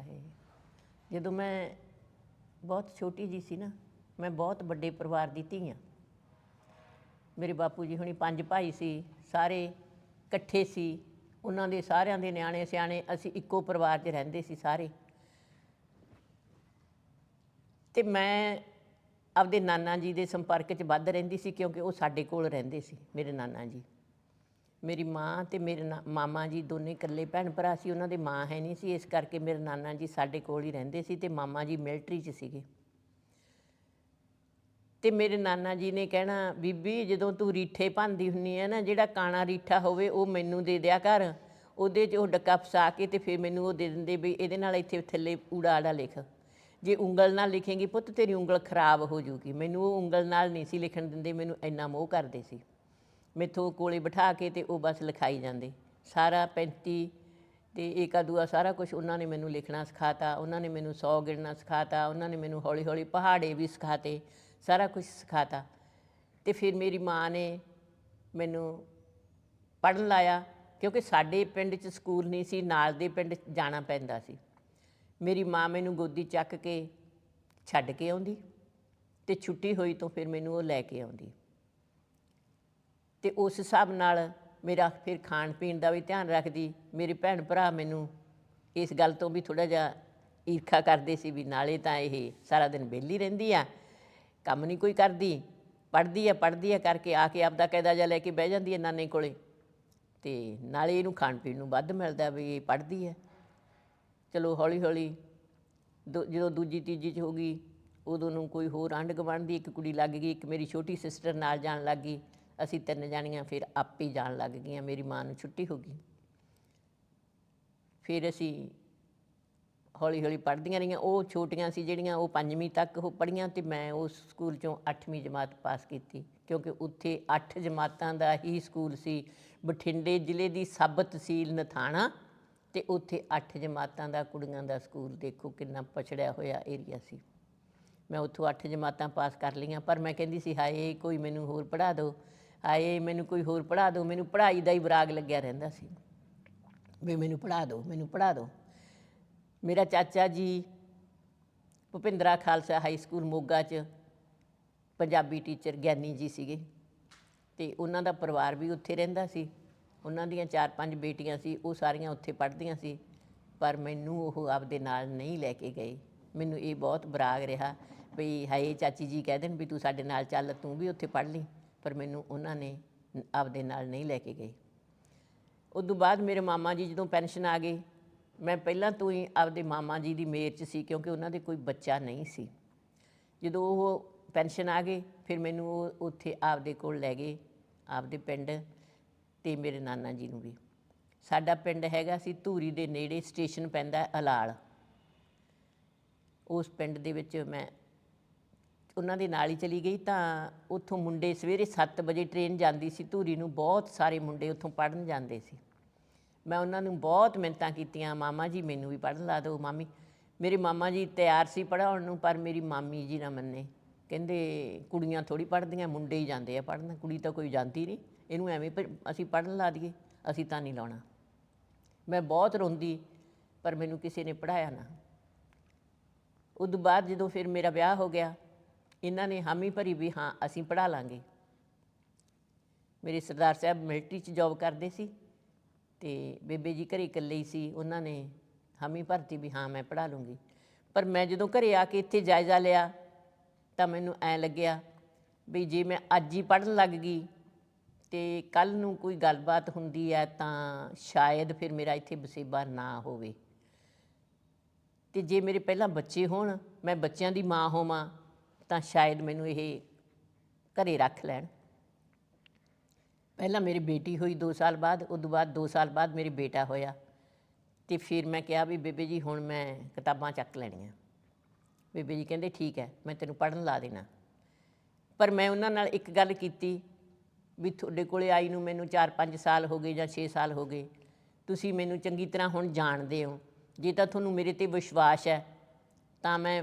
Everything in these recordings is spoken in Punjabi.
ਹਾਏ ਜਦੋਂ ਮੈਂ ਬਹੁਤ ਛੋਟੀ ਜੀ ਸੀ ਨਾ, ਮੈਂ ਬਹੁਤ ਵੱਡੇ ਪਰਿਵਾਰ ਦੀ ਧੀ ਹਾਂ। ਮੇਰੇ ਬਾਪੂ ਜੀ ਹੁਣੀ ਪੰਜ ਭਾਈ ਸੀ, ਸਾਰੇ ਇਕੱਠੇ ਸੀ। ਉਹਨਾਂ ਦੇ ਸਾਰਿਆਂ ਦੇ ਨਿਆਣੇ ਸਿਆਣੇ, ਅਸੀਂ ਇੱਕੋ ਪਰਿਵਾਰ 'ਚ ਰਹਿੰਦੇ ਸੀ ਸਾਰੇ। ਤੇ ਮੈਂ ਆਪਦੇ ਨਾਨਾ ਜੀ ਦੇ ਸੰਪਰਕ 'ਚ ਵੱਧ ਰਹਿੰਦੀ ਸੀ ਕਿਉਂਕਿ ਉਹ ਸਾਡੇ ਕੋਲ ਰਹਿੰਦੇ ਸੀ, ਮੇਰੇ ਨਾਨਾ ਜੀ। ਮੇਰੀ ਮਾਂ ਤੇ ਮੇਰੇ ਨਾ- ਮਾਮਾ ਜੀ ਦੋਨੇ ਇਕੱਲੇ ਭੈਣ ਭਰਾ ਸੀ, ਉਹਨਾਂ ਦੇ ਮਾਂ ਹੈ ਨਹੀਂ ਸੀ, ਇਸ ਕਰਕੇ ਮੇਰੇ ਨਾਨਾ ਜੀ ਸਾਡੇ ਕੋਲ ਹੀ ਰਹਿੰਦੇ ਸੀ ਤੇ ਮਾਮਾ ਜੀ ਮਿਲਟਰੀ 'ਚ ਸੀਗੇ। ਤੇ ਮੇਰੇ ਨਾਨਾ ਜੀ ਨੇ ਕਹਿਣਾ, ਬੀਬੀ ਜਦੋਂ ਤੂੰ ਰੀਠੇ ਭੰਦੀ ਹੁੰਨੀ ਹੈ ਨਾ, ਜਿਹੜਾ ਕਾਣਾ ਰੀਠਾ ਹੋਵੇ ਉਹ ਮੈਨੂੰ ਦੇ ਦਿਆ ਕਰ, ਉਹਦੇ 'ਚ ਉਹ ਡੱਕਾ ਫਸਾ ਕੇ ਤੇ ਫਿਰ ਮੈਨੂੰ ਉਹ ਦੇ ਦਿੰਦੇ ਵੀ ਇਹਦੇ ਨਾਲ ਇੱਥੇ ਥੱਲੇ ਊੜਾ ਆੜਾ ਲਿਖ। ਜੇ ਉਂਗਲ ਨਾਲ ਲਿਖੇਂਗੀ ਪੁੱਤ ਤੇਰੀ ਉਂਗਲ ਖਰਾਬ ਹੋ ਜੂਗੀ ਮੈਨੂੰ ਉਹ ਉਂਗਲ ਨਾਲ ਨਹੀਂ ਸੀ ਲਿਖਣ ਦਿੰਦੇ, ਮੈਨੂੰ ਇੰਨਾ ਮੋਹ ਕਰਦੇ ਸੀ। ਮੈਥੋਂ ਕੋਲੇ ਬਿਠਾ ਕੇ ਤੇ ਉਹ ਬਸ ਲਿਖਾਈ ਜਾਂਦੇ। ਸਾਰਾ 35 ਤੇ ਏਕਾ ਦੂਆ ਸਾਰਾ ਕੁਝ ਉਹਨਾਂ ਨੇ ਮੈਨੂੰ ਲਿਖਣਾ ਸਿਖਾਤਾ, ਉਹਨਾਂ ਨੇ ਮੈਨੂੰ 100 ਗਿਣਨਾ ਸਿਖਾਤਾ, ਉਹਨਾਂ ਨੇ ਮੈਨੂੰ ਹੌਲੀ ਹੌਲੀ ਪਹਾੜੇ ਵੀ ਸਿਖਾਤੇ, ਸਾਰਾ ਕੁਝ ਸਿਖਾਤਾ। ਤੇ ਫਿਰ ਮੇਰੀ ਮਾਂ ਨੇ ਮੈਨੂੰ ਪੜਨ ਲਾਇਆ, ਕਿਉਂਕਿ ਸਾਡੇ ਪਿੰਡ 'ਚ ਸਕੂਲ ਨਹੀਂ ਸੀ, ਨਾਲ ਦੇ ਪਿੰਡ ਜਾਣਾ ਪੈਂਦਾ ਸੀ। ਮੇਰੀ ਮਾਂ ਮੈਨੂੰ ਗੋਦੀ ਚੱਕ ਕੇ ਛੱਡ ਕੇ ਆਉਂਦੀ ਤੇ ਛੁੱਟੀ ਹੋਈ ਤੋਂ ਫਿਰ ਮੈਨੂੰ ਉਹ ਲੈ ਕੇ ਆਉਂਦੀ। ਤੇ ਉਸ ਹਿਸਾਬ ਨਾਲ ਮੇਰਾ ਫਿਰ ਖਾਣ ਪੀਣ ਦਾ ਵੀ ਧਿਆਨ ਰੱਖਦੀ। ਮੇਰੇ ਭੈਣ ਭਰਾ ਮੈਨੂੰ ਇਸ ਗੱਲ ਤੋਂ ਵੀ ਥੋੜਾ ਜਿਹਾ ਈਰਖਾ ਕਰਦੇ ਸੀ ਵੀ ਨਾਲੇ ਤਾਂ ਇਹ ਸਾਰਾ ਦਿਨ ਵਿਹਲੀ ਰਹਿੰਦੀ ਆ, ਕੰਮ ਨਹੀਂ ਕੋਈ ਕਰਦੀ, ਪੜ੍ਹਦੀ ਆ ਪੜ੍ਹਦੀ ਆ ਕਰਕੇ ਆ ਕੇ ਆਪਦਾ ਕਾਇਦਾ ਜਿਹਾ ਲੈ ਕੇ ਬਹਿ ਜਾਂਦੀ ਹੈ ਨਾਨੇ ਕੋਲੇ। ਤੇ ਨਾਲੇ ਇਹਨੂੰ ਖਾਣ ਪੀਣ ਨੂੰ ਵੱਧ ਮਿਲਦਾ ਵੀ ਇਹ ਪੜ੍ਹਦੀ ਹੈ ਚਲੋ ਹੌਲੀ ਹੌਲੀ ਦੋ- ਜਦੋਂ ਦੂਜੀ, ਤੀਜੀ ਚ ਹੋ ਗਈ, ਉਦੋਂ ਨੂੰ ਕੋਈ ਹੋਰ ਆਂਢ ਗੁਆਂਢ ਦੀ ਇੱਕ ਕੁੜੀ ਲੱਗ ਗਈ, ਇੱਕ ਮੇਰੀ ਛੋਟੀ ਸਿਸਟਰ ਨਾਲ ਜਾਣ ਲੱਗ ਗਈ। ਅਸੀਂ ਤਿੰਨ ਜਾਣੀਆਂ ਫਿਰ ਆਪੇ ਹੀ ਜਾਣ ਲੱਗ ਗਈਆਂ, ਮੇਰੀ ਮਾਂ ਨੂੰ ਛੁੱਟੀ ਹੋ ਗਈ। ਫਿਰ ਅਸੀਂ ਹੌਲੀ ਹੌਲੀ ਪੜ੍ਹਦੀਆਂ ਰਹੀਆਂ। ਉਹ ਛੋਟੀਆਂ ਸੀ ਜਿਹੜੀਆਂ ਉਹ ਪੰਜਵੀਂ ਤੱਕ ਉਹ ਪੜ੍ਹੀਆਂ ਤੇ ਮੈਂ ਉਸ ਸਕੂਲ ਚੋਂ 8ਵੀਂ ਜਮਾਤ ਪਾਸ ਕੀਤੀ। ਕਿਉਂਕਿ ਉੱਥੇ 8 ਜਮਾਤਾਂ ਦਾ ਹੀ ਸਕੂਲ ਸੀ। ਬਠਿੰਡੇ ਜ਼ਿਲ੍ਹੇ ਦੀ ਸਬ ਤਹਿਸੀਲ ਨਥਾਣਾ ਤੇ ਉੱਥੇ 8 ਜਮਾਤਾਂ ਦਾ ਕੁੜੀਆਂ ਦਾ ਸਕੂਲ। ਦੇਖੋ ਕਿੰਨਾ ਪਛੜਿਆ ਹੋਇਆ ਏਰੀਆ ਸੀ। ਮੈਂ ਉੱਥੋਂ 8 ਜਮਾਤਾਂ ਪਾਸ ਕਰ ਲਈਆਂ। ਪਰ ਮੈਂ ਕਹਿੰਦੀ ਸੀ, ਹਾਏ, ਕੋਈ ਮੈਨੂੰ ਹੋਰ ਪੜ੍ਹਾ ਦਿਓ। ਹਾਏ, ਮੈਨੂੰ ਕੋਈ ਹੋਰ ਪੜ੍ਹਾ ਦਿਓ ਮੈਨੂੰ ਪੜ੍ਹਾਈ ਦਾ ਹੀ ਵਿਰਾਗ ਲੱਗਿਆ ਰਹਿੰਦਾ ਸੀ। ਵੀ ਮੈਨੂੰ ਪੜ੍ਹਾ ਦਿਓ ਮੈਨੂੰ ਪੜ੍ਹਾ ਦਿਓ ਮੇਰਾ ਚਾਚਾ ਜੀ ਭੁਪਿੰਦਰਾ ਖਾਲਸਾ ਹਾਈ ਸਕੂਲ ਮੋਗਾ 'ਚ ਪੰਜਾਬੀ ਟੀਚਰ ਗਿਆਨੀ ਜੀ ਸੀਗੇ। ਤੇ ਉਹਨਾਂ ਦਾ ਪਰਿਵਾਰ ਵੀ ਉੱਥੇ ਰਹਿੰਦਾ ਸੀ। ਉਹਨਾਂ ਦੀਆਂ ਚਾਰ ਪੰਜ ਬੇਟੀਆਂ ਸੀ, ਉਹ ਸਾਰੀਆਂ ਉੱਥੇ ਪੜ੍ਹਦੀਆਂ ਸੀ। ਪਰ ਮੈਨੂੰ ਉਹ ਆਪਦੇ ਨਾਲ ਨਹੀਂ ਲੈ ਕੇ ਗਏ। ਮੈਨੂੰ ਇਹ ਬਹੁਤ ਬਰਾਗ ਰਿਹਾ ਵੀ ਹਾਏ, ਚਾਚੀ ਜੀ ਕਹਿ ਦੇਣ ਵੀ ਤੂੰ ਸਾਡੇ ਨਾਲ ਚੱਲ, ਤੂੰ ਵੀ ਉੱਥੇ ਪੜ੍ਹ ਲਈ। ਪਰ ਮੈਨੂੰ ਉਹਨਾਂ ਨੇ ਆਪਦੇ ਨਾਲ ਨਹੀਂ ਲੈ ਕੇ ਗਏ। ਉਦੋਂ ਬਾਅਦ ਮੇਰੇ ਮਾਮਾ ਜੀ ਜਦੋਂ ਪੈਨਸ਼ਨ ਆ ਗਈ, ਮੈਂ ਪਹਿਲਾਂ ਤੋਂ ਹੀ ਆਪਦੇ ਮਾਮਾ ਜੀ ਦੀ ਮੇਰ 'ਚ ਸੀ ਕਿਉਂਕਿ ਉਹਨਾਂ ਦੇ ਕੋਈ ਬੱਚਾ ਨਹੀਂ ਸੀ। ਜਦੋਂ ਉਹ ਪੈਨਸ਼ਨ ਆ ਗਈ, ਫਿਰ ਮੈਨੂੰ ਉਹ ਉੱਥੇ ਆਪਦੇ ਕੋਲ ਲੈ ਗਏ, ਆਪਦੇ ਪਿੰਡ ਤੇ ਮੇਰੇ ਨਾਨਾ ਜੀ ਨੂੰ ਵੀ। ਸਾਡਾ ਪਿੰਡ ਹੈਗਾ ਸੀ ਧੂਰੀ ਦੇ ਨੇੜੇ, ਸਟੇਸ਼ਨ ਪੈਂਦਾ ਅਲਾਲ। ਉਸ ਪਿੰਡ ਦੇ ਵਿੱਚ ਮੈਂ ਉਹਨਾਂ ਦੇ ਨਾਲ ਹੀ ਚਲੀ ਗਈ ਤਾਂ ਉੱਥੋਂ ਮੁੰਡੇ ਸਵੇਰੇ 7 ਵਜੇ ਟ੍ਰੇਨ ਜਾਂਦੀ ਸੀ, ਧੂਰੀ ਨੂੰ ਬਹੁਤ ਸਾਰੇ ਮੁੰਡੇ ਉੱਥੋਂ ਪੜਨ ਜਾਂਦੇ ਸੀ। ਮੈਂ ਉਹਨਾਂ ਨੂੰ ਬਹੁਤ ਮਿੰਨਤਾਂ ਕੀਤੀਆਂ, ਮਾਮਾ ਜੀ ਮੈਨੂੰ ਵੀ ਪੜਨ ਲਾ ਦਿਓ ਮਾਮੀ। ਮੇਰੇ ਮਾਮਾ ਜੀ ਤਿਆਰ ਸੀ ਪੜਾਉਣ ਨੂੰ, ਪਰ ਮੇਰੀ ਮਾਮੀ ਜੀ ਨਾ ਮੰਨੇ। ਕਹਿੰਦੇ ਕੁੜੀਆਂ ਥੋੜੀ ਪੜਦੀਆਂ ਮੁੰਡੇ ਹੀ ਜਾਂਦੇ ਆ ਪੜਨ ਕੁੜੀ ਤਾਂ ਕੋਈ ਜਾਂਦੀ ਨਹੀਂ। ਇਹਨੂੰ ਐਵੇਂ ਪ- ਅਸੀਂ ਪੜਨ ਲਾ ਦਈਏ, ਅਸੀਂ ਤਾਂ ਨਹੀਂ ਲਾਉਣਾ। ਮੈਂ ਬਹੁਤ ਰੋਂਦੀ, ਪਰ ਮੈਨੂੰ ਕਿਸੇ ਨੇ ਪੜਾਇਆ ਨਾ। ਉਦੋਂ ਬਾਅਦ ਜਦੋਂ ਫਿਰ ਮੇਰਾ ਵਿਆਹ ਹੋ ਗਿਆ ਇਹਨਾਂ ਨੇ ਹਾਮੀ ਭਰੀ ਵੀ ਹਾਂ, ਅਸੀਂ ਪੜਾ ਲਾਂਗੇ। ਮੇਰੇ ਸਰਦਾਰ ਸਾਹਿਬ ਮਿਲਟਰੀ 'ਚ ਜੌਬ ਕਰਦੇ ਸੀ ਤੇ ਬੇਬੇ ਜੀ ਘਰੇ ਇਕੱਲੇ ਹੀ ਸੀ, ਉਹਨਾਂ ਨੇ ਹਾਮੀ ਭਰਤੀ ਵੀ ਹਾਂ, ਮੈਂ ਪੜਾ ਲੂੰਗੀ। ਪਰ ਮੈਂ ਜਦੋਂ ਘਰੇ ਆ ਕੇ ਇੱਥੇ ਜਾਇਜ਼ਾ ਲਿਆ ਤਾਂ ਮੈਨੂੰ ਐ ਲੱਗਿਆ ਵੀ ਜੇ ਮੈਂ ਅੱਜ ਹੀ ਪੜਨ ਲੱਗ ਗਈ ਤੇ ਕੱਲ ਨੂੰ ਕੋਈ ਗੱਲਬਾਤ ਹੁੰਦੀ ਹੈ ਤਾਂ ਸ਼ਾਇਦ ਫਿਰ ਮੇਰਾ ਇੱਥੇ ਵਸੇਬਾ ਨਾ ਹੋਵੇ। ਤੇ ਜੇ ਮੇਰੇ ਪਹਿਲਾਂ ਬੱਚੇ ਹੋਣ, ਮੈਂ ਬੱਚਿਆਂ ਦੀ ਮਾਂ ਹੋਵਾਂ ਤਾਂ ਸ਼ਾਇਦ ਮੈਨੂੰ ਇਹ ਘਰੇ ਰੱਖ ਲੈਣ। ਪਹਿਲਾਂ ਮੇਰੀ ਬੇਟੀ ਹੋਈ 2 ਸਾਲ ਬਾਅਦ ਉਦੋਂ ਬਾਅਦ 2 ਸਾਲ ਬਾਅਦ ਮੇਰੀ ਬੇਟਾ ਹੋਇਆ। ਤੇ ਫਿਰ ਮੈਂ ਕਿਹਾ ਵੀ ਬੇਬੇ ਜੀ, ਹੁਣ ਮੈਂ ਕਿਤਾਬਾਂ ਚੱਕ ਲੈਣੀਆਂ। ਬੇਬੇ ਜੀ ਕਹਿੰਦੇ, ਠੀਕ ਹੈ, ਮੈਂ ਤੈਨੂੰ ਪੜਨ ਲਾ ਦੇਣਾ। ਪਰ ਮੈਂ ਉਹਨਾਂ ਨਾਲ ਇੱਕ ਗੱਲ ਕੀਤੀ ਵੀ ਤੁਹਾਡੇ ਕੋਲੇ ਆਈ ਨੂੰ ਮੈਨੂੰ 4-5 ਸਾਲ ਹੋ ਗਏ ਜਾਂ 6 ਸਾਲ ਹੋ ਗਏ। ਤੁਸੀਂ ਮੈਨੂੰ ਚੰਗੀ ਤਰ੍ਹਾਂ ਹੁਣ ਜਾਣਦੇ ਹੋ। ਜੇ ਤਾਂ ਤੁਹਾਨੂੰ ਮੇਰੇ ਤੇ ਵਿਸ਼ਵਾਸ ਹੈ, ਤਾਂ ਮੈਂ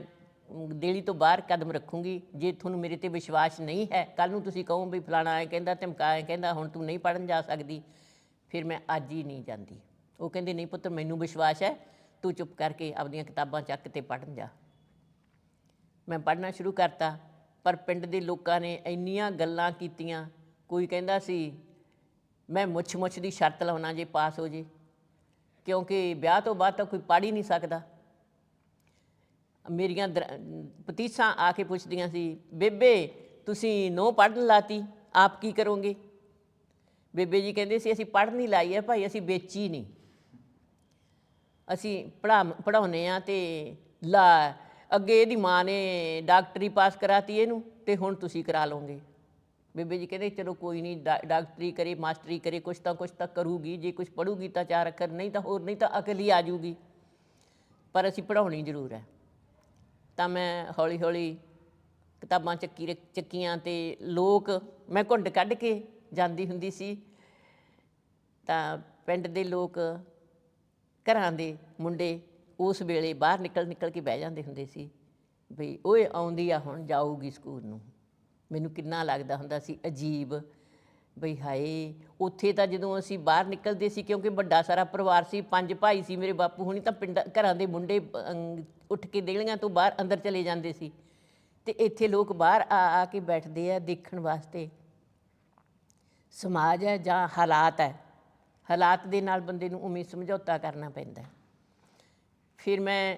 ਦੇਲੀ ਤੋਂ ਬਾਹਰ ਕਦਮ ਰੱਖੂੰਗੀ। ਜੇ ਤੁਹਾਨੂੰ ਮੇਰੇ ਤੇ ਵਿਸ਼ਵਾਸ ਨਹੀਂ ਹੈ ਕੱਲ ਨੂੰ ਤੁਸੀਂ ਕਹੋ ਵੀ ਫਲਾਣਾ ਐ ਕਹਿੰਦਾ, ਧਮਕਾ ਐ ਕਹਿੰਦਾ, ਹੁਣ ਤੂੰ ਨਹੀਂ ਪੜਨ ਜਾ ਸਕਦੀ, ਫਿਰ ਮੈਂ ਅੱਜ ਹੀ ਨਹੀਂ ਜਾਂਦੀ। ਉਹ ਕਹਿੰਦੇ, ਨਹੀਂ ਪੁੱਤਰ ਮੈਨੂੰ ਵਿਸ਼ਵਾਸ ਹੈ, ਤੂੰ ਚੁੱਪ ਕਰਕੇ ਆਪਦੀਆਂ ਕਿਤਾਬਾਂ ਚੱਕ ਤੇ ਪੜ੍ਹਨ ਜਾ। ਮੈਂ ਪੜ੍ਹਨਾ ਸ਼ੁਰੂ ਕਰਤਾ, ਪਰ ਪਿੰਡ ਦੇ ਲੋਕਾਂ ਨੇ ਇੰਨੀਆਂ ਗੱਲਾਂ ਕੀਤੀਆਂ। ਕੋਈ ਕਹਿੰਦਾ ਸੀ, ਮੈਂ ਮੁੱਛ ਮੁੱਛ ਦੀ ਸ਼ਰਤ ਲਾਉਣਾ ਜੇ ਪਾਸ ਹੋ ਜੇ, ਕਿਉਂਕਿ ਵਿਆਹ ਤੋਂ ਬਾਅਦ ਤਾਂ ਕੋਈ ਪੜ੍ਹ ਹੀ ਨਹੀਂ ਸਕਦਾ। ਮੇਰੀਆਂ ਦਰ- ਭਤੀਸਾਂ ਆ ਕੇ ਪੁੱਛਦੀਆਂ ਸੀ, ਬੇਬੇ, ਤੁਸੀਂ ਨੋ ਪੜ੍ਹਨ ਲਾਤੀ, ਆਪ ਕੀ ਕਰੋਗੇ? ਬੇਬੇ ਜੀ ਕਹਿੰਦੇ ਸੀ, ਅਸੀਂ ਪੜ੍ਹ ਨਹੀਂ ਲਾਈ ਹੈ ਭਾਈ, ਅਸੀਂ ਵੇਚੀ ਨਹੀਂ। ਅਸੀਂ ਪੜਾ ਪੜਾਉਨੇ ਆ ਤੇ ਲਾ ਅੱਗੇ ਇਹਦੀ ਮਾਂ ਨੇ ਡਾਕਟਰੀ ਪਾਸ ਕਰਾਤੀ ਇਹਨੂੰ ਤੇ ਹੁਣ ਤੁਸੀਂ ਕਰਾ ਲਓਗੇ। ਬੇਬੇ ਜੀ ਕਹਿੰਦੇ, ਚਲੋ ਕੋਈ ਨਹੀਂ, ਡਾ- ਡਾਕਟਰੀ ਕਰੇ, ਮਾਸਟਰੀ ਕਰੇ, ਕੁਛ ਤਾਂ ਕੁਛ ਤਾਂ ਕਰੂਗੀ, ਜੇ ਕੁਛ ਪੜੂਗੀ ਤਾਂ ਚਾਰ ਅੱਖਰ, ਨਹੀਂ ਤਾਂ ਹੋਰ, ਨਹੀਂ ਤਾਂ ਅਕਲ ਹੀ ਆ ਜੂਗੀ ਪਰ ਅਸੀਂ ਪੜਾਉਣੀ ਜ਼ਰੂਰ ਹੈ। ਤਾਂ ਮੈਂ ਹੌਲੀ ਹੌਲੀ ਕਿਤਾਬਾਂ ਚੱਕੀ ਰੱਖ- ਚੱਕੀਆਂ ਤੇ ਲੋਕ, ਮੈਂ ਘੁੰਡ ਕੱਢ ਕੇ ਜਾਂਦੀ ਹੁੰਦੀ ਸੀ। ਤਾਂ ਪਿੰਡ ਦੇ ਲੋਕ, ਘਰਾਂ ਦੇ ਮੁੰਡੇ ਉਸ ਵੇਲੇ ਬਾਹਰ ਨਿਕਲ ਨਿਕਲ ਕੇ ਬਹਿ ਜਾਂਦੇ ਹੁੰਦੇ ਸੀ ਵੀ, ਓਏ, ਆਉਂਦੀ ਆ, ਹੁਣ ਜਾਊਗੀ ਸਕੂਲ ਨੂੰ। ਮੈਨੂੰ ਕਿੰਨਾ ਲੱਗਦਾ ਹੁੰਦਾ ਸੀ, ਅਜੀਬ ਬਈ ਹਾਏ, ਉੱਥੇ ਤਾਂ ਜਦੋਂ ਅਸੀਂ ਬਾਹਰ ਨਿਕਲਦੇ ਸੀ, ਕਿਉਂਕਿ ਵੱਡਾ ਸਾਰਾ ਪਰਿਵਾਰ ਸੀ, ਪੰਜ ਭਾਈ ਸੀ ਮੇਰੇ ਬਾਪੂ ਹੁਣੀ, ਤਾਂ ਪਿੰਡ, ਘਰਾਂ ਦੇ ਮੁੰਡੇ ਉੱਠ ਕੇ ਦੇਲੀਆਂ ਤੋਂ ਬਾਹਰ ਅੰਦਰ ਚਲੇ ਜਾਂਦੇ ਸੀ। ਤੇ ਇੱਥੇ ਲੋਕ ਬਾਹਰ ਆ ਆ ਕੇ ਬੈਠਦੇ ਆ ਦੇਖਣ ਵਾਸਤੇ। ਸਮਾਜ ਹੈ ਜਾਂ ਹਾਲਾਤ ਹੈ, ਹਾਲਾਤ ਦੇ ਨਾਲ ਬੰਦੇ ਨੂੰ ਉਮੀਦ ਸਮਝੌਤਾ ਕਰਨਾ ਪੈਂਦਾ ਫਿਰ ਮੈਂ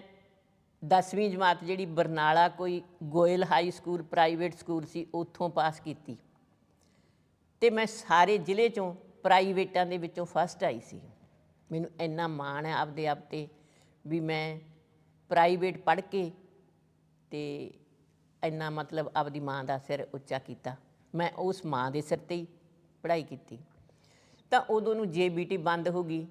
10ਵੀਂ ਜਮਾਤ ਜਿਹੜੀ ਬਰਨਾਲਾ ਕੋਈ Goyal high school, private school ਸੀ, ਉੱਥੋਂ ਪਾਸ ਕੀਤੀ। ਤੇ ਮੈਂ ਸਾਰੇ ਜ਼ਿਲ੍ਹੇ ਚੋਂ ਪ੍ਰਾਈਵੇਟਾਂ ਦੇ ਵਿੱਚੋਂ ਫਸਟ ਆਈ ਸੀ। ਮੈਨੂੰ ਇੰਨਾ ਮਾਣ ਹੈ ਆਪਦੇ ਆਪ ਤੇ ਵੀ ਮੈਂ ਪ੍ਰਾਈਵੇਟ ਪੜ੍ਹ ਕੇ ਤੇ ਇੰਨਾ ਮਤਲਬ ਆਪਦੀ ਮਾਂ ਦਾ ਸਿਰ ਉੱਚਾ ਕੀਤਾ। ਮੈਂ ਉਸ ਮਾਂ ਦੇ ਸਿਰ ਤੇ ਹੀ ਪੜ੍ਹਾਈ ਕੀਤੀ। ਤਾਂ ਉਦੋਂ ਨੂੰ ਜੇਬੀਟੀ ਬੰਦ ਹੋ ਗਈ।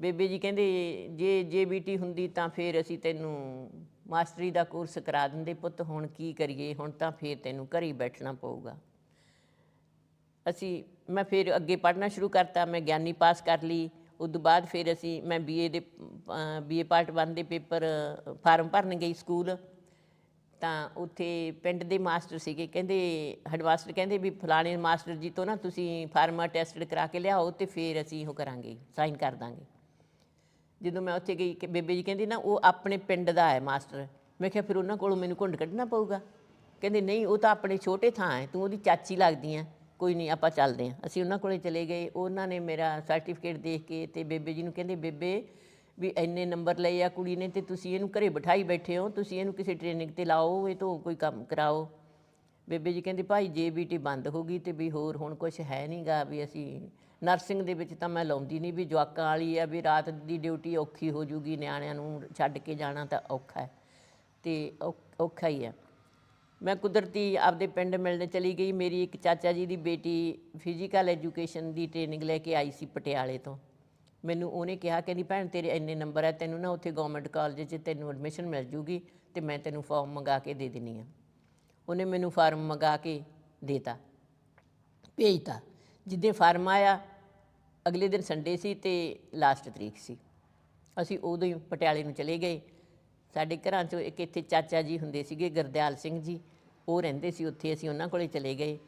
ਬੇਬੇ ਜੀ ਕਹਿੰਦੇ, ਜੇ ਜੇਬੀਟੀ ਹੁੰਦੀ ਤਾਂ ਫਿਰ ਅਸੀਂ ਤੈਨੂੰ ਮਾਸਟਰੀ ਦਾ ਕੋਰਸ ਕਰਾ ਦਿੰਦੇ ਪੁੱਤ, ਹੁਣ ਕੀ ਕਰੀਏ? ਹੁਣ ਤਾਂ ਫਿਰ ਤੈਨੂੰ ਘਰੇ ਹੀ ਬੈਠਣਾ ਪਊਗਾ। ਅਸੀਂ, ਮੈਂ ਫਿਰ ਅੱਗੇ ਪੜ੍ਹਨਾ ਸ਼ੁਰੂ ਕਰਤਾ, ਮੈਂ ਗਿਆਨੀ ਪਾਸ ਕਰ ਲਈ। ਉਸ ਤੋਂ ਬਾਅਦ ਫਿਰ ਅਸੀਂ, ਮੈਂ ਬੀਏ ਦੇ ਬੀਏ ਪਾਰਟ 1 ਦੇ ਪੇਪਰ ਫਾਰਮ ਭਰਨ ਗਈ ਸਕੂਲ ਤਾਂ ਉੱਥੇ ਪਿੰਡ ਦੇ ਮਾਸਟਰ ਸੀਗੇ। ਕਹਿੰਦੇ ਹੈਡਮਾਸਟਰ ਕਹਿੰਦੇ ਵੀ ਫਲਾਣੇ ਮਾਸਟਰ ਜੀ ਤੋਂ ਨਾ ਤੁਸੀਂ ਫਾਰਮਾ ਟੈਸਟਡ ਕਰਾ ਕੇ ਲਿਆਓ ਤੇ ਫਿਰ ਅਸੀਂ ਉਹ ਕਰਾਂਗੇ ਸਾਈਨ ਕਰ ਦਾਂਗੇ। ਜਦੋਂ ਮੈਂ ਉੱਥੇ ਗਈ ਕਿ ਬੇਬੇ ਜੀ ਕਹਿੰਦੀ ਨਾ, ਉਹ ਆਪਣੇ ਪਿੰਡ ਦਾ ਹੈ ਮਾਸਟਰ। ਮੈਂ ਕਿਹਾ, ਫਿਰ ਉਹਨਾਂ ਕੋਲੋਂ ਮੈਨੂੰ ਘੁੰਡ ਕੱਢਣਾ ਪਊਗਾ? ਕਹਿੰਦੇ, ਨਹੀਂ, ਉਹ ਤਾਂ ਆਪਣੇ ਛੋਟੇ ਥਾਂ ਹੈ, ਤੂੰ ਉਹਦੀ ਚਾਚੀ ਲੱਗਦੀ ਆ ਕੋਈ ਨਹੀਂ, ਆਪਾਂ ਚੱਲਦੇ ਹਾਂ। ਅਸੀਂ ਉਹਨਾਂ ਕੋਲੇ ਚਲੇ ਗਏ। ਉਹਨਾਂ ਨੇ ਮੇਰਾ ਸਰਟੀਫਿਕੇਟ ਦੇਖ ਕੇ ਤੇ ਬੇਬੇ ਜੀ ਨੂੰ ਕਹਿੰਦੇ, ਬੇਬੇ, ਵੀ ਇੰਨੇ ਨੰਬਰ ਲਏ ਆ ਕੁੜੀ ਨੇ ਤੇ ਤੁਸੀਂ ਇਹਨੂੰ ਘਰੇ ਬਿਠਾਈ ਬੈਠੇ ਹੋ। ਤੁਸੀਂ ਇਹਨੂੰ ਕਿਸੇ ਟ੍ਰੇਨਿੰਗ ਤੇ ਲਾਓ, ਇਹ ਤੋਂ ਕੋਈ ਕੰਮ ਕਰਾਓ। ਬੇਬੇ ਜੀ ਕਹਿੰਦੇ, ਭਾਈ ਜੇਬੀਟੀ ਬੰਦ ਹੋ ਗਈ ਤੇ ਵੀ ਹੋਰ ਹੁਣ ਕੁਝ ਹੈ ਨਹੀਂਗਾ ਵੀ ਅਸੀਂ ਨਰਸਿੰਗ ਦੇ ਵਿੱਚ ਤਾਂ ਮੈਂ ਲਾਉਂਦੀ ਨਹੀਂ, ਵੀ ਜਵਾਕਾਂ ਵਾਲੀ ਆ, ਵੀ ਰਾਤ ਦੀ ਡਿਊਟੀ ਔਖੀ ਹੋ ਜੂਗੀ, ਨਿਆਣਿਆਂ ਨੂੰ ਛੱਡ ਕੇ ਜਾਣਾ ਤਾਂ ਔਖਾ ਹੈ। ਤੇ ਔ- ਔਖਾ ਹੀ ਹੈ। ਮੈਂ ਕੁਦਰਤੀ ਆਪਦੇ ਪਿੰਡ ਮਿਲਣ ਚਲੀ ਗਈ। ਮੇਰੀ ਇੱਕ ਚਾਚਾ ਜੀ ਦੀ ਬੇਟੀ ਫਿਜ਼ੀਕਲ ਐਜੂਕੇਸ਼ਨ ਦੀ ਟ੍ਰੇਨਿੰਗ ਲੈ ਕੇ ਆਈ ਸੀ ਪਟਿਆਲੇ ਤੋਂ। ਮੈਨੂੰ ਉਹਨੇ ਕਿਹਾ, ਕਹਿੰਦੀ, ਭੈਣ, ਤੇਰੇ ਇੰਨੇ ਨੰਬਰ ਹੈ ਤੈਨੂੰ ਨਾ ਉੱਥੇ ਗਵਰਨਮੈਂਟ ਕਾਲਜ 'ਚ ਤੈਨੂੰ ਐਡਮਿਸ਼ਨ ਮਿਲ ਜੂਗੀ ਤੇ ਮੈਂ ਤੈਨੂੰ ਫਾਰਮ ਮੰਗਾ ਕੇ ਦੇ ਦਿੰਨੀ ਆ। ਉਹਨੇ ਮੈਨੂੰ ਫਾਰਮ ਮੰਗਾ ਕੇ ਦੇਤਾ, ਭੇਜਤਾ। ਜਿੱਦੇ ਫਾਰਮ ਆਇਆ, ਅਗਲੇ ਦਿਨ ਸੰਡੇ ਸੀ ਤੇ ਲਾਸਟ ਤਰੀਕ ਸੀ। ਅਸੀਂ ਉਦੋਂ ਹੀ ਪਟਿਆਲੇ ਨੂੰ ਚਲੇ ਗਏ। ਸਾਡੇ ਘਰਾਂ 'ਚੋਂ ਇੱਕ ਇੱਥੇ ਚਾਚਾ ਜੀ ਹੁੰਦੇ ਸੀਗੇ, ਗੁਰਦਿਆਲ ਸਿੰਘ ਜੀ। ਉਹ ਰਹਿੰਦੇ ਸੀ ਉੱਥੇ, ਅਸੀਂ ਉਹਨਾਂ ਕੋਲੇ ਚਲੇ ਗਏ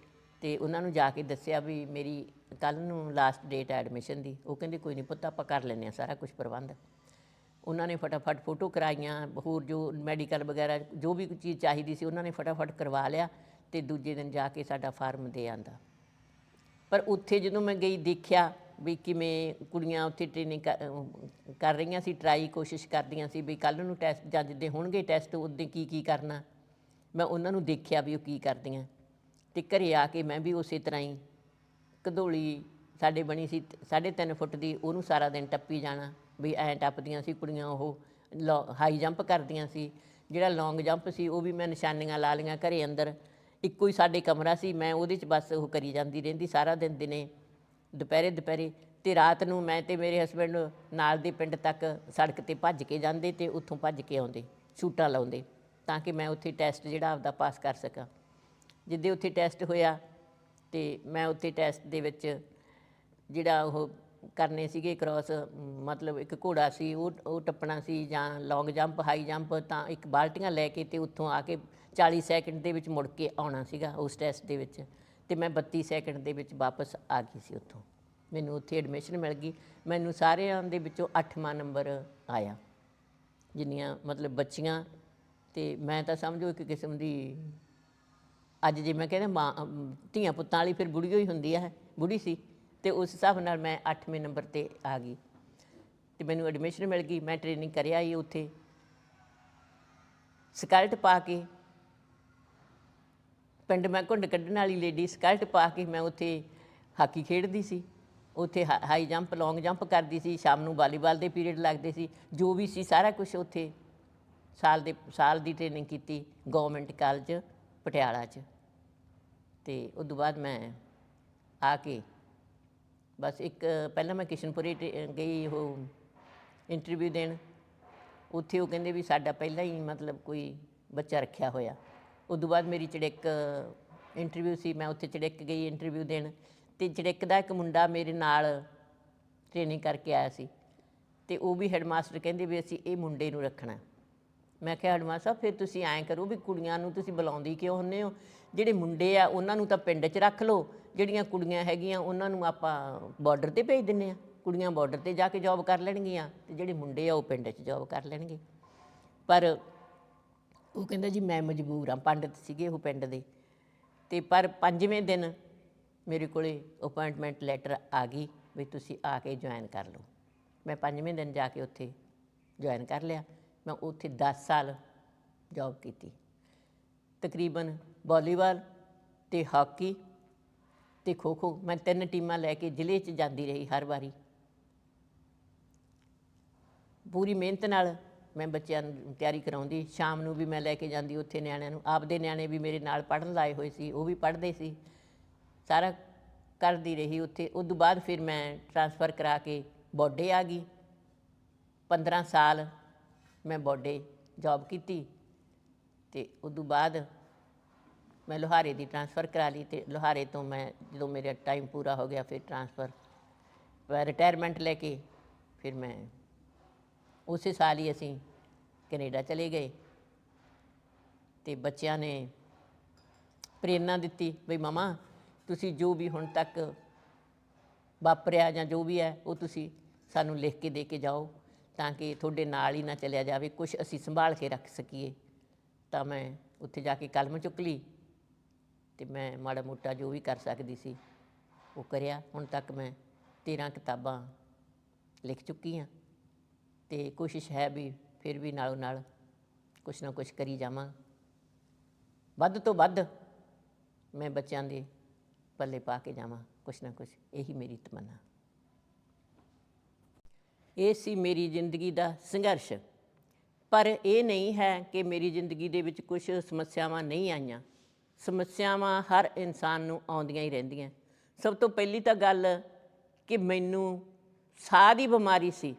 ਤੇ ਉਹਨਾਂ ਨੂੰ ਜਾ ਕੇ ਦੱਸਿਆ ਵੀ ਮੇਰੀ ਕੱਲ ਨੂੰ ਲਾਸਟ ਡੇਟ ਹੈ ਐਡਮਿਸ਼ਨ ਦੀ। ਉਹ ਕਹਿੰਦੇ, ਕੋਈ ਨਹੀਂ ਪੁੱਤ, ਆਪਾਂ ਕਰ ਲੈਂਦੇ ਆ ਸਾਰਾ ਕੁਝ ਪ੍ਰਬੰਧ। ਉਹਨਾਂ ਨੇ ਫਟਾਫਟ ਫੋਟੋ ਕਰਾਈਆਂ, ਹੋਰ ਜੋ ਮੈਡੀਕਲ ਵਗੈਰਾ, ਜੋ ਵੀ ਕੋਈ ਚੀਜ਼ ਚਾਹੀਦੀ ਸੀ, ਉਹਨਾਂ ਨੇ ਫਟਾਫਟ ਕਰਵਾ ਲਿਆ ਤੇ ਦੂਜੇ ਦਿਨ ਜਾ ਕੇ ਸਾਡਾ ਫਾਰਮ ਦੇ ਆਂਦਾ। ਪਰ ਉੱਥੇ ਜਦੋਂ ਮੈਂ ਗਈ, ਦੇਖਿਆ ਵੀ ਕਿਵੇਂ ਕੁੜੀਆਂ ਉੱਥੇ ਟ੍ਰੇਨਿੰਗ ਕਰ ਰਹੀਆਂ ਸੀ ਟਰਾਈ ਕੋਸ਼ਿਸ਼ ਕਰਦੀਆਂ ਸੀ ਵੀ ਕੱਲ ਨੂੰ ਟੈਸਟ ਜਾਂ ਜਿੱਦੇ ਹੋਣਗੇ ਟੈਸਟ ਉਹਦੇ ਕੀ ਕੀ ਕਰਨਾ। ਮੈਂ ਉਹਨਾਂ ਨੂੰ ਦੇਖਿਆ ਵੀ ਉਹ ਕੀ ਕਰਦੀਆਂ। ਤੇ ਘਰੇ ਆ ਕੇ ਮੈਂ ਵੀ ਉਸੇ ਤਰ੍ਹਾਂ ਹੀ ਕਧੋਲੀ ਸਾਡੇ ਬਣੀ ਸੀ 3.5 ਫੁੱਟ ਦੀ, ਉਹਨੂੰ ਸਾਰਾ ਦਿਨ ਟੱਪੀ ਜਾਣਾ ਵੀ ਐਂ ਟੱਪਦੀਆਂ ਸੀ ਕੁੜੀਆਂ ਉਹ ਹਾਈ ਜੰਪ ਕਰਦੀਆਂ ਸੀ। ਜਿਹੜਾ ਲੌਂਗ ਜੰਪ ਸੀ, ਉਹ ਵੀ ਮੈਂ ਨਿਸ਼ਾਨੀਆਂ ਲਾ ਲਈਆਂ ਘਰੇ ਅੰਦਰ। ਇੱਕੋ ਹੀ ਸਾਡੇ ਕਮਰਾ ਸੀ, ਮੈਂ ਉਹਦੇ 'ਚ ਬਸ ਉਹ ਕਰੀ ਜਾਂਦੀ ਰਹਿੰਦੀ, ਸਾਰਾ ਦਿਨ ਦਿਨੇ ਦੁਪਹਿਰੇ ਦੁਪਹਿਰੇ ਤੇ ਰਾਤ ਨੂੰ ਮੈਂ ਤੇ ਮੇਰੇ ਹਸਬੰਡ ਨਾਲ ਦੇ ਪਿੰਡ ਤੱਕ ਸੜਕ ਤੇ ਭੱਜ ਕੇ ਜਾਂਦੇ ਤੇ ਉੱਥੋਂ ਭੱਜ ਕੇ ਆਉਂਦੇ, ਛੂਟਾਂ ਲਾਉਂਦੇ ਤਾਂ ਕਿ ਮੈਂ ਉੱਥੇ ਟੈਸਟ ਜਿਹੜਾ ਆਪਦਾ ਪਾਸ ਕਰ ਸਕਾਂ। ਜਿੱਦੇ ਉੱਥੇ ਟੈਸਟ ਹੋਇਆ ਤੇ ਮੈਂ ਉੱਥੇ ਟੈਸਟ ਦੇ ਵਿੱਚ ਜਿਹੜਾ ਉਹ ਕਰਨੇ ਸੀਗੇ ਕ੍ਰਾਸ ਮਤਲਬ ਇੱਕ ਘੋੜਾ ਸੀ, ਉਹ ਉਹ ਟੱਪਣਾ ਸੀ ਜਾਂ ਲੌਂਗ ਜੰਪ ਹਾਈ ਜੰਪ ਤਾਂ ਇੱਕ ਬਾਲਟੀਆਂ ਲੈ ਕੇ ਤੇ ਉੱਥੋਂ ਆ ਕੇ 40 ਸੈਕਿੰਡ ਦੇ ਵਿੱਚ ਮੁੜ ਕੇ ਆਉਣਾ ਸੀਗਾ ਉਸ ਟੈਸਟ ਦੇ ਵਿੱਚ। ਤੇ ਮੈਂ 32 ਸੈਕਿੰਡ ਦੇ ਵਿੱਚ ਵਾਪਸ ਆ ਗਈ ਸੀ ਉੱਥੋਂ। ਮੈਨੂੰ ਉੱਥੇ ਐਡਮਿਸ਼ਨ ਮਿਲ ਗਈ। ਮੈਨੂੰ ਸਾਰਿਆਂ ਦੇ ਵਿੱਚੋਂ 8ਵਾਂ ਨੰਬਰ ਆਇਆ। ਜਿੰਨੀਆਂ ਮਤਲਬ ਬੱਚੀਆਂ, ਤੇ ਮੈਂ ਤਾਂ ਸਮਝੋ ਇੱਕ ਕਿਸਮ ਦੀ ਅੱਜ ਜੇ ਮੈਂ ਕਹਿੰਦਾ ਮਾਂ ਧੀਆਂ ਪੁੱਤਾਂ ਵਾਲੀ ਫਿਰ ਬੁੜੀ ਹੋਈ ਹੁੰਦੀ ਹੈ ਬੁੜੀ ਸੀ। ਤੇ ਉਸ ਹਿਸਾਬ ਨਾਲ ਮੈਂ 8ਵੇਂ ਨੰਬਰ ਤੇ ਆ ਗਈ। ਤੇ ਮੈਨੂੰ ਐਡਮਿਸ਼ਨ ਮਿਲ ਗਈ। ਮੈਂ ਟ੍ਰੇਨਿੰਗ ਕਰਿਆ ਹੀ ਉੱਥੇ। ਸਕਲਟ ਪਾ ਕੇ ਪਿੰਡ ਮੈਂ ਘੁੰਡ ਕੱਢਣ ਵਾਲੀ ਲੇਡੀ ਸਕਰਟ ਪਾ ਕੇ ਮੈਂ ਉੱਥੇ ਹਾਕੀ ਖੇਡਦੀ ਸੀ। ਉੱਥੇ ਹਾ- ਹਾਈ ਜੰਪ ਲੌਂਗ ਜੰਪ ਕਰਦੀ ਸੀ। ਸ਼ਾਮ ਨੂੰ ਵਾਲੀਬਾਲ ਦੇ ਪੀਰੀਅਡ ਲੱਗਦੇ ਸੀ। ਜੋ ਵੀ ਸੀ ਸਾਰਾ ਕੁਝ ਉੱਥੇ ਸਾਲ ਦੇ, ਸਾਲ ਦੀ ਟ੍ਰੇਨਿੰਗ ਕੀਤੀ ਗਵਰਨਮੈਂਟ ਕਾਲਜ ਪਟਿਆਲਾ 'ਚ। ਤੇ ਉਸ ਤੋਂ ਬਾਅਦ ਮੈਂ ਆ ਕੇ ਬਸ ਇੱਕ ਪਹਿਲਾਂ ਮੈਂ ਕਿਸ਼ਨਪੁਰੀ ਟੇ- ਗਈ ਉਹ ਇੰਟਰਵਿਊ ਦੇਣ। ਉੱਥੇ ਉਹ ਕਹਿੰਦੇ ਵੀ ਸਾਡਾ ਪਹਿਲਾਂ ਹੀ ਮਤਲਬ ਕੋਈ ਬੱਚਾ ਰੱਖਿਆ ਹੋਇਆ। ਉਸ ਤੋਂ ਬਾਅਦ ਮੇਰੀ ਚੜਿੱਕ ਇੰਟਰਵਿਊ ਸੀ, ਮੈਂ ਉੱਥੇ ਚੜਿੱਕ ਗਈ ਇੰਟਰਵਿਊ ਦੇਣ ਤੇ ਚੜਿੱਕ ਦਾ ਇੱਕ ਮੁੰਡਾ ਮੇਰੇ ਨਾਲ ਟ੍ਰੇਨਿੰਗ ਕਰਕੇ ਆਇਆ ਸੀ ਤੇ ਉਹ ਵੀ ਹੈਡਮਾਸਟਰ ਕਹਿੰਦੇ ਵੀ ਅਸੀਂ ਇਹ ਮੁੰਡੇ ਨੂੰ ਰੱਖਣਾ। ਮੈਂ ਕਿਹਾ ਹੈਡਮਾਸਟਰ ਸਾਹਿਬ, ਫਿਰ ਤੁਸੀਂ ਐਂ ਕਰੋ ਵੀ ਕੁੜੀਆਂ ਨੂੰ ਤੁਸੀਂ ਬੁਲਾਉਂਦੀ ਕਿਉਂ ਹੁੰਨੇ ਹੋ? ਜਿਹੜੇ ਮੁੰਡੇ ਆ, ਉਹਨਾਂ ਨੂੰ ਤਾਂ ਪਿੰਡ 'ਚ ਰੱਖ ਲਓ, ਜਿਹੜੀਆਂ ਕੁੜੀਆਂ ਹੈਗੀਆਂ, ਉਹਨਾਂ ਨੂੰ ਆਪਾਂ ਬਾਰਡਰ ਤੇ ਭੇਜ ਦਿੰਨੇ ਆ। ਕੁੜੀਆਂ ਬਾਰਡਰ ਤੇ ਜਾ ਕੇ ਜੌਬ ਕਰ ਲੈਣਗੀਆਂ ਤੇ ਜਿਹੜੇ ਮੁੰਡੇ ਆ, ਉਹ ਪਿੰਡ 'ਚ ਜੌਬ ਕਰ ਲੈਣਗੇ। ਪਰ ਉਹ ਕਹਿੰਦਾ ਜੀ ਮੈਂ ਮਜਬੂਰ ਹਾਂ, ਪੰਡਤ ਸੀਗੇ ਉਹ ਪਿੰਡ ਦੇ। ਤੇ ਪਰ ਪੰਜਵੇਂ ਦਿਨ ਮੇਰੇ ਕੋਲੇ ਅਪਾਇੰਟਮੈਂਟ ਲੈਟਰ ਆ ਗਈ ਵੀ ਤੁਸੀਂ ਆ ਕੇ ਜੁਆਇਨ ਕਰ ਲਓ। ਮੈਂ ਪੰਜਵੇਂ ਦਿਨ ਜਾ ਕੇ ਉੱਥੇ ਜੁਆਇਨ ਕਰ ਲਿਆ। ਮੈਂ ਉੱਥੇ 10 ਸਾਲ ਜੌਬ ਕੀਤੀ। ਤਕਰੀਬਨ ਵਾਲੀਬਾਲ ਤੇ ਹਾਕੀ ਤੇ ਖੋ ਖੋ ਮੈਂ ਤਿੰਨ ਟੀਮਾਂ ਲੈ ਕੇ ਜ਼ਿਲ੍ਹੇ 'ਚ ਜਾਂਦੀ ਰਹੀ ਹਰ ਵਾਰੀ। ਪੂਰੀ ਮਿਹਨਤ ਨਾਲ ਮੈਂ ਬੱਚਿਆਂ ਨੂੰ ਤਿਆਰੀ ਕਰਾਉਂਦੀ, ਸ਼ਾਮ ਨੂੰ ਵੀ ਮੈਂ ਲੈ ਕੇ ਜਾਂਦੀ ਉੱਥੇ ਨਿਆਣਿਆਂ ਨੂੰ। ਆਪਦੇ ਨਿਆਣੇ ਵੀ ਮੇਰੇ ਨਾਲ ਪੜਨ ਲਾਏ ਹੋਏ ਸੀ, ਉਹ ਵੀ ਪੜ੍ਹਦੇ ਸੀ। ਸਾਰਾ ਕਰਦੀ ਰਹੀ ਉੱਥੇ। ਉਸ ਤੋਂ ਬਾਅਦ ਫਿਰ ਮੈਂ ਟਰਾਂਸਫਰ ਕਰਾ ਕੇ ਬੋਡੇ ਆ ਗਈ। 15 ਸਾਲ ਮੈਂ ਬੋਡੇ ਜੌਬ ਕੀਤੀ ਤੇ ਉਸ ਤੋਂ ਬਾਅਦ ਮੈਂ ਲੋਹਾਰੇ ਦੀ ਟ੍ਰਾਂਸਫਰ ਕਰਾ ਲਈ ਤੇ ਲੋਹਾਰੇ ਤੋਂ ਮੈਂ ਜਦੋਂ ਮੇਰਾ ਟਾਈਮ ਪੂਰਾ ਹੋ ਗਿਆ ਫਿਰ ਟਰਾਂਸਫਰ ਰਿਟਾਇਰਮੈਂਟ ਲੈ ਕੇ ਫਿਰ ਮੈਂ ਉਸੇ ਸਾਲ ਹੀ ਅਸੀਂ ਕੈਨੇਡਾ ਚਲੇ ਗਏ ਤੇ ਬੱਚਿਆਂ ਨੇ ਪ੍ਰੇਰਨਾ ਦਿੱਤੀ ਬਈ ਮਮਾ ਤੁਸੀਂ ਜੋ ਵੀ ਹੁਣ ਤੱਕ ਵਾਪਰਿਆ ਜਾਂ ਜੋ ਵੀ ਹੈ, ਉਹ ਤੁਸੀਂ ਸਾਨੂੰ ਲਿਖ ਕੇ ਦੇ ਕੇ ਜਾਓ ਤਾਂ ਕਿ ਤੁਹਾਡੇ ਨਾਲ ਹੀ ਨਾ ਚਲਿਆ ਜਾਵੇ ਕੁਝ ਅਸੀਂ ਸੰਭਾਲ ਕੇ ਰੱਖ ਸਕੀਏ। ਤਾਂ ਮੈਂ ਉੱਥੇ ਜਾ ਕੇ ਕਲਮ ਚੁੱਕ ਲਈ ਤੇ ਮੈਂ ਮਾੜਾ ਮੋਟਾ ਜੋ ਵੀ ਕਰ ਸਕਦੀ ਸੀ, ਉਹ ਕਰਿਆ। ਹੁਣ ਤੱਕ ਮੈਂ 13 ਕਿਤਾਬਾਂ ਲਿਖ ਚੁੱਕੀ ਹਾਂ। ਤੇ ਕੋਸ਼ਿਸ਼ ਹੈ ਵੀ ਫਿਰ ਵੀ ਨਾਲੋਂ ਨਾਲ ਕੁਛ ਨਾ ਕੁਛ ਕਰੀ ਜਾਵਾਂ। ਵੱਧ ਤੋਂ ਵੱਧ ਮੈਂ ਬੱਚਿਆਂ ਦੇ ਪੱਲੇ ਪਾ ਕੇ ਜਾਵਾਂ, ਕੁਛ ਨਾ ਕੁਛ। ਇਹੀ ਮੇਰੀ ਤਮੰਨਾ। ਇਹ ਸੀ ਮੇਰੀ ਜ਼ਿੰਦਗੀ ਦਾ ਸੰਘਰਸ਼। ਪਰ ਇਹ ਨਹੀਂ ਹੈ ਕਿ ਮੇਰੀ ਜ਼ਿੰਦਗੀ ਦੇ ਵਿੱਚ ਕੁਝ ਸਮੱਸਿਆਵਾਂ ਨਹੀਂ ਆਈਆਂ। ਸਮੱਸਿਆਵਾਂ ਹਰ ਇਨਸਾਨ ਨੂੰ ਆਉਂਦੀਆਂ ਹੀ ਰਹਿੰਦੀਆਂ। ਸਭ ਤੋਂ ਪਹਿਲੀ ਤਾਂ ਗੱਲ ਕਿ ਮੈਨੂੰ ਸਾਹ ਦੀ ਬਿਮਾਰੀ ਸੀ।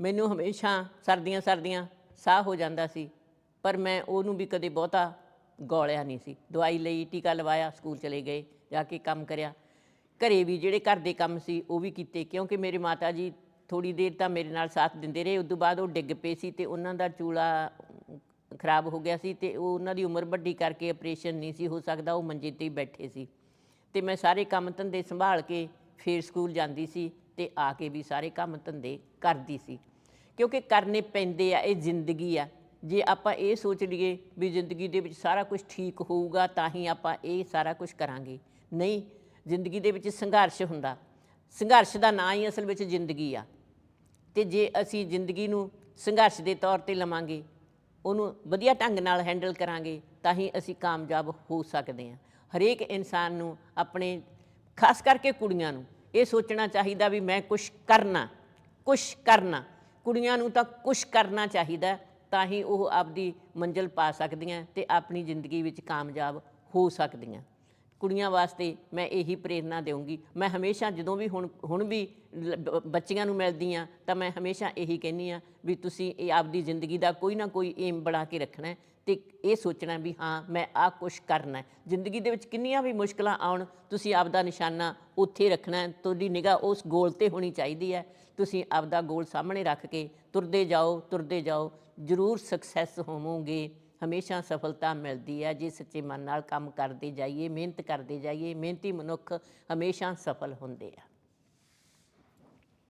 ਮੈਨੂੰ ਹਮੇਸ਼ਾ ਸਰਦੀਆਂ ਸਰਦੀਆਂ ਸਾਹ ਹੋ ਜਾਂਦਾ ਸੀ, ਪਰ ਮੈਂ ਉਹਨੂੰ ਵੀ ਕਦੇ ਬਹੁਤਾ ਗੋਲਿਆ ਨਹੀਂ ਸੀ। ਦਵਾਈ ਲਈ, ਟੀਕਾ ਲਵਾਇਆ, ਸਕੂਲ ਚਲੇ ਗਏ, ਜਾ ਕੇ ਕੰਮ ਕਰਿਆ। ਘਰੇ ਵੀ ਜਿਹੜੇ ਘਰ ਦੇ ਕੰਮ ਸੀ, ਉਹ ਵੀ ਕੀਤੇ, ਕਿਉਂਕਿ ਮੇਰੇ ਮਾਤਾ ਜੀ ਥੋੜੀ ਦੇਰ ਤਾਂ ਮੇਰੇ ਨਾਲ ਸਾਥ ਦਿੰਦੇ ਰਹੇ ਉਸ ਤੋਂ ਬਾਅਦ ਉਹ ਡਿੱਗ ਪਏ ਸੀ ਤੇ ਉਹਨਾਂ ਦਾ ਚੂਲਾ ਖਰਾਬ ਹੋ ਗਿਆ ਸੀ ਤੇ ਉਹ ਉਹਨਾਂ ਦੀ ਉਮਰ ਵੱਡੀ ਕਰਕੇ ਆਪਰੇਸ਼ਨ ਨਹੀਂ ਸੀ ਹੋ ਸਕਦਾ, ਉਹ ਮੰਜੇ ਤੇ ਹੀ ਬੈਠੇ ਸੀ। ਤੇ ਮੈਂ ਸਾਰੇ ਕੰਮ ਧੰਦੇ ਸੰਭਾਲ ਕੇ ਫੇਰ ਸਕੂਲ ਜਾਂਦੀ ਸੀ ਤੇ ਆ ਕੇ ਵੀ ਸਾਰੇ ਕੰਮ ਧੰਦੇ ਕਰਦੀ ਸੀ। ਕਿਉਂਕਿ ਕਰਨੇ ਪੈਂਦੇ ਆ, ਇਹ ਜ਼ਿੰਦਗੀ ਆ। ਜੇ ਆਪਾਂ ਇਹ ਸੋਚ ਲਈਏ ਵੀ ਜ਼ਿੰਦਗੀ ਦੇ ਵਿੱਚ ਸਾਰਾ ਕੁਝ ਠੀਕ ਹੋਊਗਾ, ਤਾਂ ਹੀ ਆਪਾਂ ਇਹ ਸਾਰਾ ਕੁਝ ਕਰਾਂਗੇ। ਨਹੀਂ, ਜ਼ਿੰਦਗੀ ਦੇ ਵਿੱਚ ਸੰਘਰਸ਼ ਹੁੰਦਾ। ਸੰਘਰਸ਼ ਦਾ ਨਾਂ ਹੀ ਅਸਲ ਵਿੱਚ ਜ਼ਿੰਦਗੀ ਆ। ਤੇ ਜੇ ਅਸੀਂ ਜ਼ਿੰਦਗੀ ਨੂੰ ਸੰਘਰਸ਼ ਦੇ ਤੌਰ ਤੇ ਲਵਾਂਗੇ, ਉਹਨੂੰ ਵਧੀਆ ਢੰਗ ਨਾਲ ਹੈਂਡਲ ਕਰਾਂਗੇ, ਤਾਂ ਹੀ ਅਸੀਂ ਕਾਮਯਾਬ ਹੋ ਸਕਦੇ ਹਾਂ। ਹਰੇਕ ਇਨਸਾਨ ਨੂੰ ਆਪਣੇ, ਖਾਸ ਕਰਕੇ ਕੁੜੀਆਂ ਨੂੰ, ਇਹ ਸੋਚਣਾ ਚਾਹੀਦਾ ਵੀ ਮੈਂ ਕੁਝ ਕਰਨਾ ਕੁਝ ਕਰਨਾ। ਕੁੜੀਆਂ ਨੂੰ ਤਾਂ ਕੁਝ ਕਰਨਾ ਚਾਹੀਦਾ ਤਾਂ ਹੀ ਉਹ ਆਪਦੀ ਮੰਜ਼ਿਲ ਪਾ ਸਕਦੀਆਂ ਤੇ ਆਪਣੀ ਜ਼ਿੰਦਗੀ ਵਿੱਚ ਕਾਮਯਾਬ ਹੋ ਸਕਦੀਆਂ। ਕੁੜੀਆਂ ਵਾਸਤੇ ਮੈਂ ਇਹੀ ਪ੍ਰੇਰਨਾ ਦੇਵਾਂਗੀ ਮੈਂ ਹਮੇਸ਼ਾ ਜਦੋਂ ਵੀ ਹੁਣ ਹੁਣ ਵੀ ਬ- ਬੱਚੀਆਂ ਨੂੰ ਮਿਲਦੀ ਆ, ਤਾਂ ਮੈਂ ਹਮੇਸ਼ਾ ਇਹੀ ਕਹਿੰਨੀ ਆ ਵੀ ਤੁਸੀਂ ਇਹ ਆਪਦੀ ਜ਼ਿੰਦਗੀ ਦਾ ਕੋਈ ਨਾ ਕੋਈ ਏਮ ਬਣਾ ਕੇ ਰੱਖਣਾ ਹੈ ਤੇ ਇਹ ਸੋਚਣਾ ਵੀ ਹਾਂ, ਮੈਂ ਆਹ ਕੁਛ ਕਰਨਾ ਜ਼ਿੰਦਗੀ ਦੇ ਵਿੱਚ ਕਿੰਨੀਆਂ ਵੀ ਮੁਸ਼ਕਲਾਂ ਆਉਣ, ਤੁਸੀਂ ਆਪਦਾ ਨਿਸ਼ਾਨਾ ਉੱਥੇ ਰੱਖਣਾ ਤੁਹਾਡੀ ਨਿਗਾਹ ਉਸ ਗੋਲ ਤੇ ਹੋਣੀ ਚਾਹੀਦੀ ਹੈ। ਤੁਸੀਂ ਆਪਦਾ ਗੋਲ ਸਾਹਮਣੇ ਰੱਖ ਕੇ ਤੁਰਦੇ ਜਾਓ ਤੁਰਦੇ ਜਾਓ, ਜ਼ਰੂਰ ਸਕਸੈਸ ਹੋਵੋਗੇ। ਹਮੇਸ਼ਾ ਸਫਲਤਾ ਮਿਲਦੀ ਹੈ, ਜੇ ਸੱਚੇ ਮਨ ਨਾਲ ਕੰਮ ਕਰਦੇ ਜਾਈਏ, ਮਿਹਨਤ ਕਰਦੇ ਜਾਈਏ, ਮਿਹਨਤੀ ਮਨੁੱਖ ਹਮੇਸ਼ਾ ਸਫਲ ਹੁੰਦੇ ਆ।